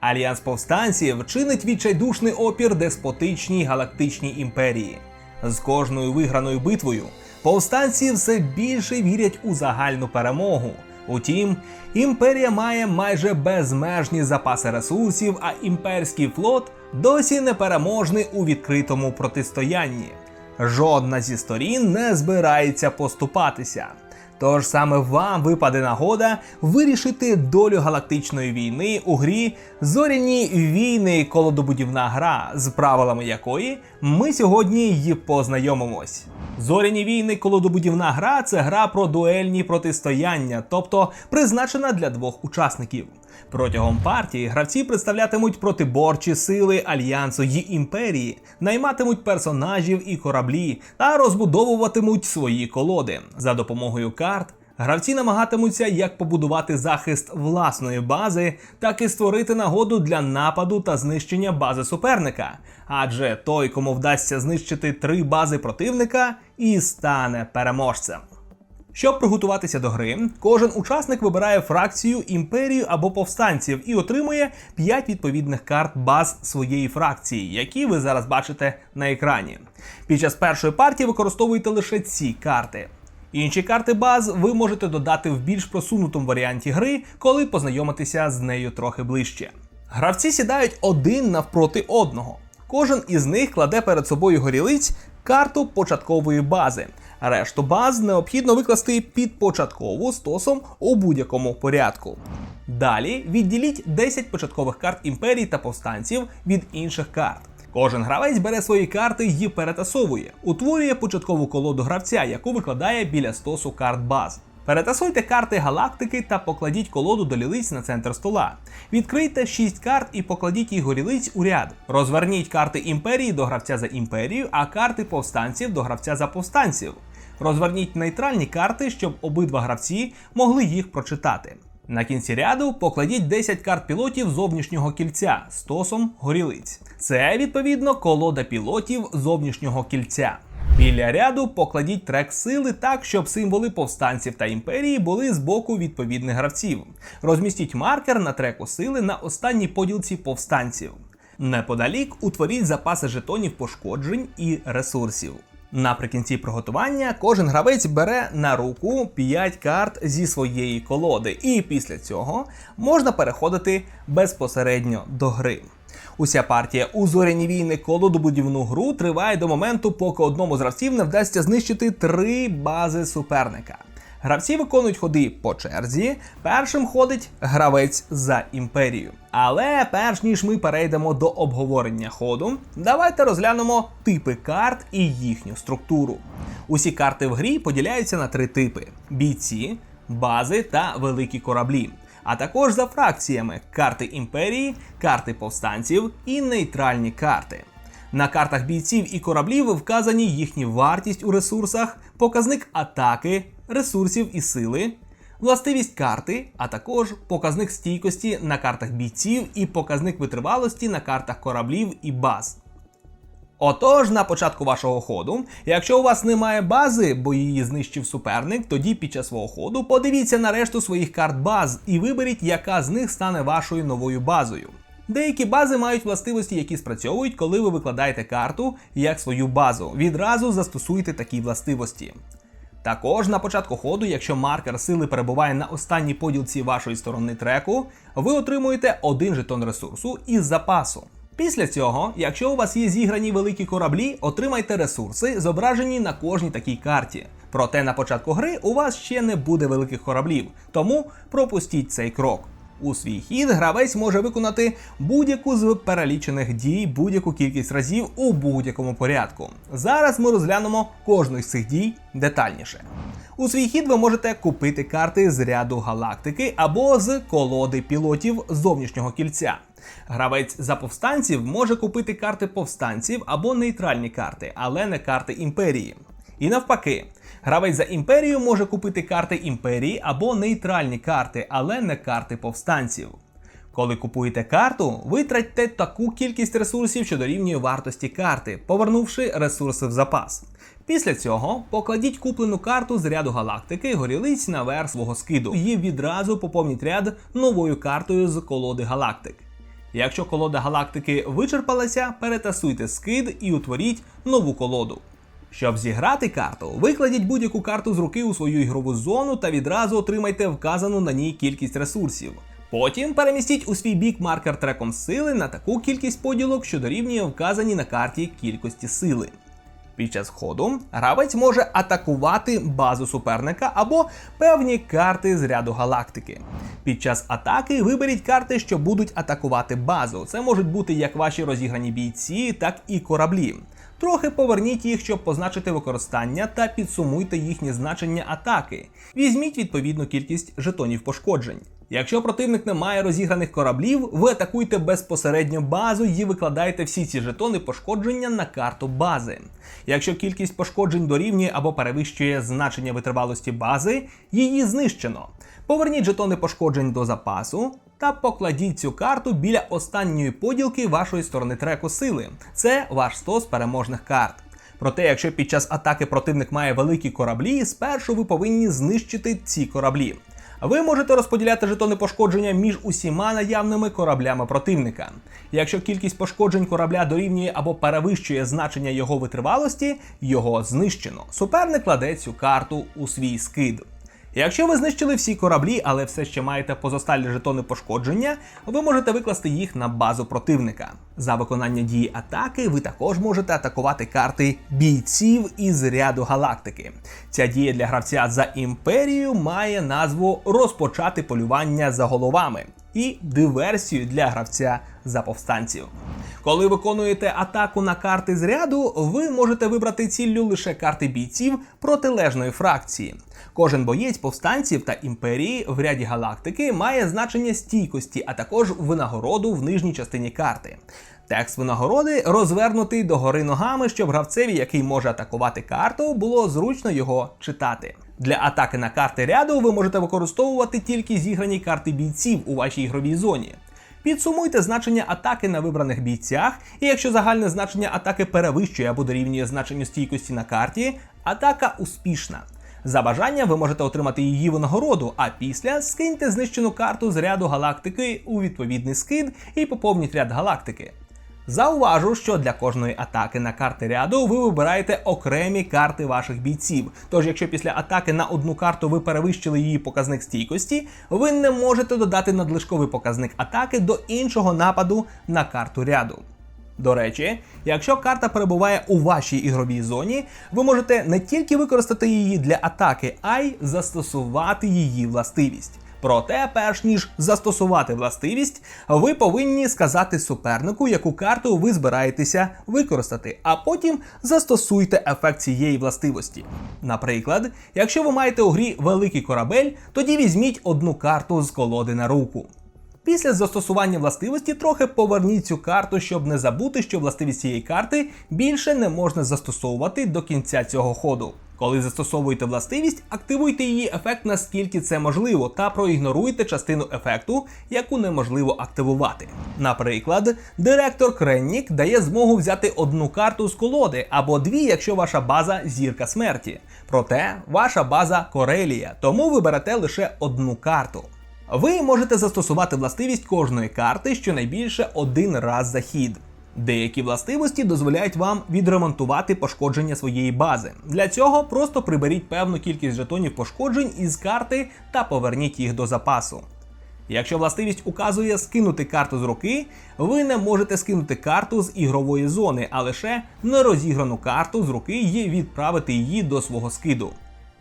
Альянс повстанців чинить відчайдушний опір деспотичній галактичній імперії. З кожною виграною битвою повстанці все більше вірять у загальну перемогу. Утім, імперія має майже безмежні запаси ресурсів, а імперський флот досі непереможний у відкритому протистоянні. Жодна зі сторін не збирається поступатися. Тож саме вам випаде нагода вирішити долю галактичної війни у грі Зоряні війни колодобудівна гра, з правилами якої ми сьогодні й познайомимось. Зоряні війни колодобудівна гра це гра про дуельні протистояння, тобто призначена для двох учасників. Протягом партії гравці представлятимуть протиборчі сили альянсу й імперії, найматимуть персонажів і кораблі та розбудовуватимуть свої колоди. За допомогою карт гравці намагатимуться як побудувати захист власної бази, так і створити нагоду для нападу та знищення бази суперника. Адже той, кому вдасться знищити три бази противника, і стане переможцем. Щоб приготуватися до гри, кожен учасник вибирає фракцію, імперію або повстанців і отримує 5 відповідних карт баз своєї фракції, які ви зараз бачите на екрані. Під час першої партії використовуйте лише ці карти. Інші карти баз ви можете додати в більш просунутому варіанті гри, коли познайомитеся з нею трохи ближче. Гравці сідають один навпроти одного. Кожен із них кладе перед собою горілиць карту початкової бази. Решту баз необхідно викласти під початкову стосом у будь-якому порядку. Далі відділіть 10 початкових карт імперії та повстанців від інших карт. Кожен гравець бере свої карти і перетасовує, утворює початкову колоду гравця, яку викладає біля стосу карт баз. Перетасуйте карти галактики та покладіть колоду до лілиць на центр стола. Відкрийте 6 карт і покладіть їх горілиць у ряд. Розверніть карти імперії до гравця за імперію, а карти повстанців до гравця за повстанців. Розверніть нейтральні карти, щоб обидва гравці могли їх прочитати. На кінці ряду покладіть 10 карт пілотів зовнішнього кільця стосом горілиць. Це відповідно колода пілотів зовнішнього кільця. Біля ряду покладіть трек сили так, щоб символи повстанців та імперії були з боку відповідних гравців. Розмістіть маркер на треку сили на останній поділці повстанців. Неподалік утворіть запаси жетонів пошкоджень і ресурсів. Наприкінці приготування кожен гравець бере на руку 5 карт зі своєї колоди, і після цього можна переходити безпосередньо до гри. Уся партія у зоряні війни колодобудівну гру триває до моменту, поки одному з гравців не вдасться знищити три бази суперника. Гравці виконують ходи по черзі. Першим ходить гравець за імперію. Але перш ніж ми перейдемо до обговорення ходу, давайте розглянемо типи карт і їхню структуру. Усі карти в грі поділяються на три типи: бійці, бази та великі кораблі. А також за фракціями карти імперії, карти повстанців і нейтральні карти. На картах бійців і кораблів вказані їхні вартість у ресурсах, показник атаки, ресурсів і сили, властивість карти, а також показник стійкості на картах бійців і показник витривалості на картах кораблів і баз. Отож, на початку вашого ходу, якщо у вас немає бази, бо її знищив суперник, тоді під час свого ходу подивіться на решту своїх карт баз і виберіть, яка з них стане вашою новою базою. Деякі бази мають властивості, які спрацьовують, коли ви викладаєте карту як свою базу. Відразу застосуйте такі властивості. Також на початку ходу, якщо маркер сили перебуває на останній поділці вашої сторони треку, ви отримуєте один жетон ресурсу із запасу. Після цього, якщо у вас є зіграні великі кораблі, отримайте ресурси, зображені на кожній такій карті. Проте на початку гри у вас ще не буде великих кораблів, тому пропустіть цей крок. У свій хід гравець може виконати будь-яку з перелічених дій будь-яку кількість разів у будь-якому порядку. Зараз ми розглянемо кожну з цих дій детальніше. У свій хід ви можете купити карти з ряду галактики або з колоди пілотів зовнішнього кільця. Гравець за повстанців може купити карти повстанців або нейтральні карти, але не карти імперії. І навпаки, гравець за імперію може купити карти імперії або нейтральні карти, але не карти повстанців. Коли купуєте карту, витратьте таку кількість ресурсів, що дорівнює вартості карти, повернувши ресурси в запас. Після цього покладіть куплену карту з ряду галактики горілиць наверх свого скиду і відразу поповніть ряд новою картою з колоди галактик. Якщо колода галактики вичерпалася, перетасуйте скид і утворіть нову колоду. Щоб зіграти карту, викладіть будь-яку карту з руки у свою ігрову зону та відразу отримайте вказану на ній кількість ресурсів. Потім перемістіть у свій бік маркер треком сили на таку кількість поділок, що дорівнює вказаній на карті кількості сили. Під час ходу гравець може атакувати базу суперника або певні карти з ряду галактики. Під час атаки виберіть карти, що будуть атакувати базу. Це можуть бути як ваші розіграні бійці, так і кораблі. Трохи поверніть їх, щоб позначити використання та підсумуйте їхнє значення атаки. Візьміть відповідну кількість жетонів пошкоджень. Якщо противник не має розіграних кораблів, ви атакуйте безпосередньо базу і викладаєте всі ці жетони пошкодження на карту бази. Якщо кількість пошкоджень дорівнює або перевищує значення витривалості бази, її знищено. Поверніть жетони пошкоджень до запасу та покладіть цю карту біля останньої поділки вашої сторони треку сили. Це ваш стос переможних карт. Проте, якщо під час атаки противник має великі кораблі, спершу ви повинні знищити ці кораблі. Ви можете розподіляти жетони пошкодження між усіма наявними кораблями противника. Якщо кількість пошкоджень корабля дорівнює або перевищує значення його витривалості, його знищено. Суперник кладе цю карту у свій скид. Якщо ви знищили всі кораблі, але все ще маєте позосталі жетони пошкодження, ви можете викласти їх на базу противника. За виконання дії атаки ви також можете атакувати карти бійців із ряду галактики. Ця дія для гравця за імперію має назву розпочати полювання за головами і диверсію для гравця за повстанців. Коли виконуєте атаку на карти з ряду, ви можете вибрати ціллю лише карти бійців протилежної фракції. Кожен боєць повстанців та імперії в ряді галактики має значення стійкості, а також винагороду в нижній частині карти. Текст винагороди розвернутий догори ногами, щоб гравцеві, який може атакувати карту, було зручно його читати. Для атаки на карти ряду ви можете використовувати тільки зіграні карти бійців у вашій ігровій зоні. Підсумуйте значення атаки на вибраних бійцях, і якщо загальне значення атаки перевищує або дорівнює значенню стійкості на карті, атака успішна. За бажання ви можете отримати її винагороду, а після скиньте знищену карту з ряду галактики у відповідний скид і поповніть ряд галактики. Зауважу, що для кожної атаки на карти ряду ви вибираєте окремі карти ваших бійців. Тож, якщо після атаки на одну карту ви перевищили її показник стійкості, ви не можете додати надлишковий показник атаки до іншого нападу на карту ряду. До речі, якщо карта перебуває у вашій ігровій зоні, ви можете не тільки використати її для атаки, а й застосувати її властивість. Проте, перш ніж застосувати властивість, ви повинні сказати супернику, яку карту ви збираєтеся використати, а потім застосуйте ефект цієї властивості. Наприклад, якщо ви маєте у грі великий корабель, тоді візьміть одну карту з колоди на руку. Після застосування властивості трохи поверніть цю карту, щоб не забути, що властивість цієї карти більше не можна застосовувати до кінця цього ходу. Коли застосовуєте властивість, активуйте її ефект наскільки це можливо, та проігноруйте частину ефекту, яку неможливо активувати. Наприклад, директор Креннік дає змогу взяти одну карту з колоди або дві, якщо ваша база зірка смерті. Проте ваша база Корелія, тому ви берете лише одну карту. Ви можете застосувати властивість кожної карти щонайбільше один раз за хід. Деякі властивості дозволяють вам відремонтувати пошкодження своєї бази. Для цього просто приберіть певну кількість жетонів пошкоджень із карти та поверніть їх до запасу. Якщо властивість указує скинути карту з руки, ви не можете скинути карту з ігрової зони, а лише нерозіграну карту з руки і відправити її до свого скиду.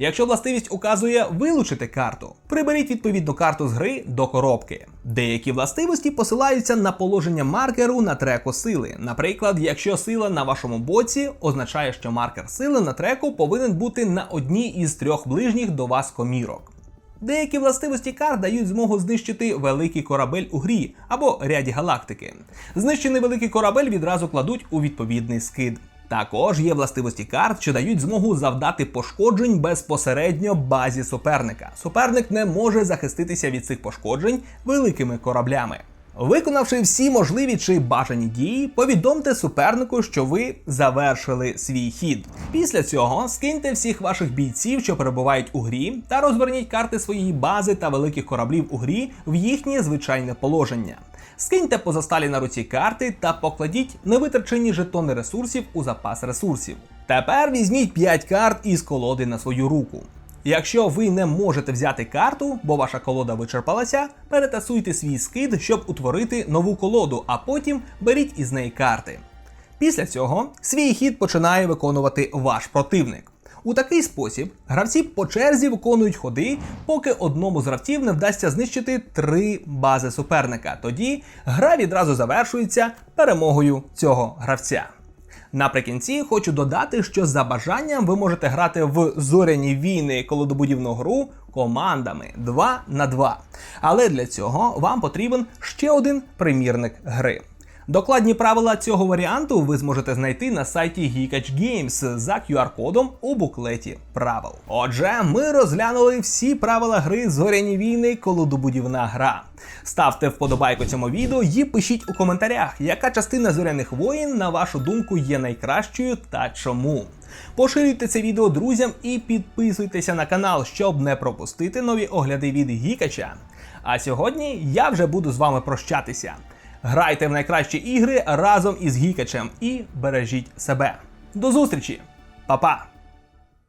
Якщо властивість указує вилучити карту, приберіть відповідну карту з гри до коробки. Деякі властивості посилаються на положення маркеру на треку сили. Наприклад, якщо сила на вашому боці означає, що маркер сили на треку повинен бути на одній із трьох ближніх до вас комірок. Деякі властивості карт дають змогу знищити великий корабель у грі або ряді галактики. Знищений великий корабель відразу кладуть у відповідний скид. Також є властивості карт, що дають змогу завдати пошкоджень безпосередньо базі суперника. Суперник не може захиститися від цих пошкоджень великими кораблями. Виконавши всі можливі чи бажані дії, повідомте супернику, що ви завершили свій хід. Після цього скиньте всіх ваших бійців, що перебувають у грі, та розверніть карти своєї бази та великих кораблів у грі в їхнє звичайне положення. Скиньте позасталі на руці карти та покладіть невитрачені жетони ресурсів у запас ресурсів. Тепер візьміть 5 карт із колоди на свою руку. Якщо ви не можете взяти карту, бо ваша колода вичерпалася, перетасуйте свій скид, щоб утворити нову колоду, а потім беріть із неї карти. Після цього свій хід починає виконувати ваш противник. У такий спосіб гравці по черзі виконують ходи, поки одному з гравців не вдасться знищити три бази суперника. Тоді гра відразу завершується перемогою цього гравця. Наприкінці хочу додати, що за бажанням ви можете грати в зоряні війни колодобудівну гру командами 2 на 2. Але для цього вам потрібен ще один примірник гри. Докладні правила цього варіанту ви зможете знайти на сайті Geekage Games за QR-кодом у буклеті правил. Отже, ми розглянули всі правила гри Зоряні війни колодобудівна гра. Ставте вподобайку цьому відео і пишіть у коментарях, яка частина зоряних воїн, на вашу думку, є найкращою та чому. Поширюйте це відео друзям і підписуйтеся на канал, щоб не пропустити нові огляди від Гікача. А сьогодні я вже буду з вами прощатися. Грайте в найкращі ігри разом із Гікачем і бережіть себе. До зустрічі, Па-па!